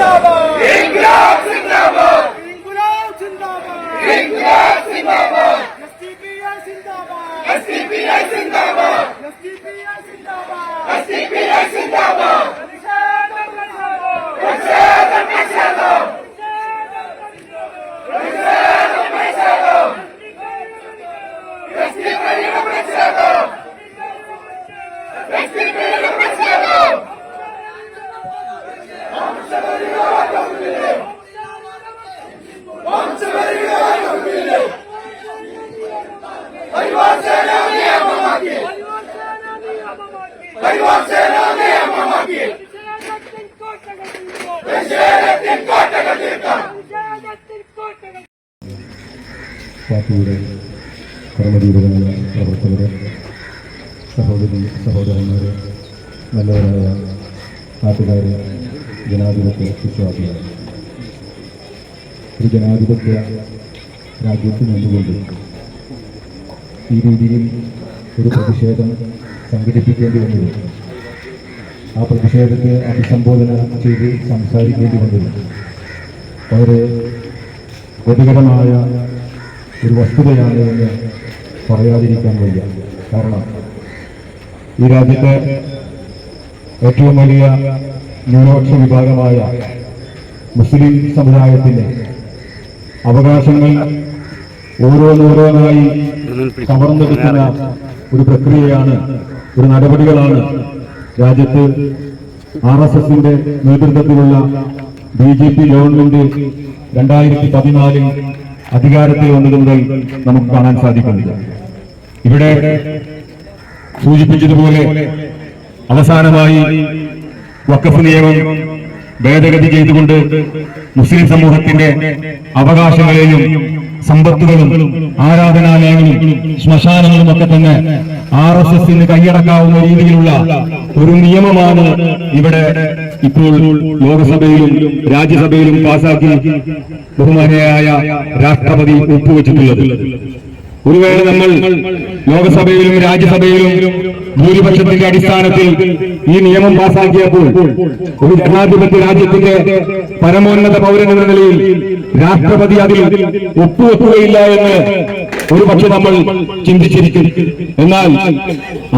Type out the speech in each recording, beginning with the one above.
জিন্দাবাদ। പാർട്ടിയുടെ കർമ്മദീപകമായ പ്രവർത്തകരെ സഹോദരി സഹോദരന്മാരെ നല്ലവരായ നാട്ടുകാരെ ജനാധിപത്യ വിശ്വാസികൾ ഒരു ജനാധിപത്യ രാജ്യത്ത് നിന്നുകൊണ്ട് ഈ രീതിയിൽ ഒരു പ്രതിഷേധം സംഘടിപ്പിക്കേണ്ടി വന്നിരുന്നു ആ പ്രതിഷേധത്തെ അഭിസംബോധന ചെയ്ത് സംസാരിക്കേണ്ടി വന്നിരുന്നു വളരെ ഗതികരമായ ഒരു വസ്തുതയാണ് എന്ന് പറയാതിരിക്കാൻ വയ്യ. കാരണം ഈ രാജ്യത്തെ ഏറ്റവും വലിയ ന്യൂനപക്ഷ വിഭാഗമായ മുസ്ലിം സമുദായത്തിന്റെ അവകാശങ്ങൾ ഓരോന്നോരോന്നായി കവർന്നെടുക്കുന്ന ഒരു പ്രക്രിയയാണ് ഒരു നടപടികളാണ് രാജ്യത്ത് ആർ എസ് എസിന്റെ നേതൃത്വത്തിലുള്ള ബി ജെ പി ഗവൺമെന്റ് രണ്ടായിരത്തി പതിനാലിൽ അധികാരത്തിൽ വന്നത് മുതൽ നമുക്ക് കാണാൻ സാധിക്കുന്നത് ഇവിടെ സൂചിപ്പിച്ചതുപോലെ അവസാനമായി വക്കഫ് നിയമം ഭേദഗതി ചെയ്തുകൊണ്ട് മുസ്ലിം സമൂഹത്തിന്റെ അവകാശങ്ങളെയും സമ്പത്തുകളും ആരാധനാലയങ്ങളും ശ്മശാനങ്ങളും ഒക്കെ തന്നെ ആർ എസ് എസിന് കൈയടക്കാവുന്ന രീതിയിലുള്ള ഒരു നിയമമാണ് ഇവിടെ ഇപ്പോൾ ലോകസഭയിലും രാജ്യസഭയിലും പാസാക്കി ബഹുമാനയായ രാഷ്ട്രപതി ഒപ്പുവെച്ചിട്ടുള്ളത്. ഒരു വേള നമ്മൾ ലോകസഭയിലും രാജ്യസഭയിലും ഭൂരിപക്ഷത്തിന്റെ അടിസ്ഥാനത്തിൽ ഈ നിയമം പാസാക്കിയപ്പോൾ ഒരു ജനാധിപത്യ രാജ്യത്തിന്റെ പരമോന്നത പൗരൻ എന്ന നിലയിൽ രാഷ്ട്രപതി അതിൽ ഒപ്പുവെക്കുകയില്ല എന്ന് ഒരു പക്ഷെ നമ്മൾ ചിന്തിച്ചിരിക്കും. എന്നാൽ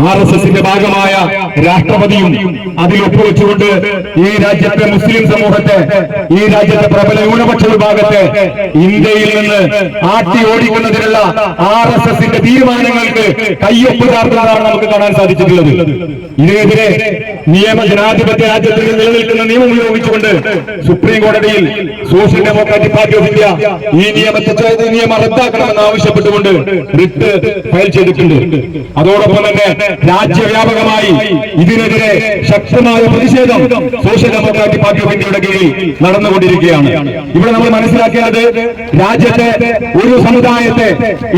ആർ എസ് എസിന്റെ ഭാഗമായ രാഷ്ട്രപതിയും അതിൽ ഒപ്പുവെച്ചുകൊണ്ട് ഈ രാജ്യത്തെ മുസ്ലിം സമൂഹത്തെ ഈ രാജ്യത്തെ പ്രബല ന്യൂനപക്ഷ വിഭാഗത്തെ ഇന്ത്യയിൽ നിന്ന് ആട്ടി ഓടിക്കുന്നതിനുള്ള ആർ എസ് എസിന്റെ തീരുമാനങ്ങൾക്ക് കയ്യൊപ്പ് ചാർത്തുന്നതാണ് നമുക്ക് കാണാൻ സാധിച്ചിട്ടുള്ളത്. ഇതിനെതിരെ നിയമ ജനാധിപത്യ രാജ്യത്തിൽ നിലനിൽക്കുന്ന നിയമം ഉപയോഗിച്ചുകൊണ്ട് സുപ്രീം കോടതിയിൽ social democratic party of India ഈ നിയമത്തെ ഈ നിയമം റദ്ദാക്കണമെന്ന് ആവശ്യപ്പെട്ടുകൊണ്ട് റിട്ട് ഫയൽ ചെയ്തിട്ടുണ്ട്. അതോടൊപ്പം തന്നെ രാജ്യവ്യാപകമായി ഇതിനെതിരെ ശക്തമായ പ്രതിഷേധം സോഷ്യൽ ഡെമോക്രാറ്റിക് പാർട്ടി ഓഫ് ഇന്ത്യയുടെ കീഴിൽ നടന്നുകൊണ്ടിരിക്കുകയാണ്. ഇവിടെ നമ്മൾ മനസ്സിലാക്കേണ്ടത് രാജ്യത്തെ ഒരു സമുദായത്തെ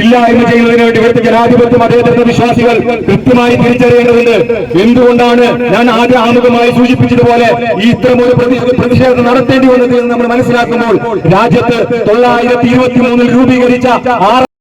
ഇല്ലായ്മ ചെയ്യുന്നതിന് വേണ്ടി ഇവിടുത്തെ ജനാധിപത്യ മതേതര വിശ്വാസികൾ കൃത്യമായി തിരിച്ചറിയേണ്ടതുണ്ട്. എന്തുകൊണ്ടാണ് ഞാൻ ആദ്യ ആമുഖമായി സൂചിപ്പിച്ചതുപോലെ ഈ ഇത്തരം ഒരു പ്രതി- പ്രതിഷേധം നടത്തേണ്ടി വന്നത് നമ്മൾ മനസ്സിലാക്കുമ്പോൾ രാജ്യത്ത് തൊള്ളായിരത്തി ഇരുപത്തി മൂന്നിൽ രൂപീകരിച്ച ആർ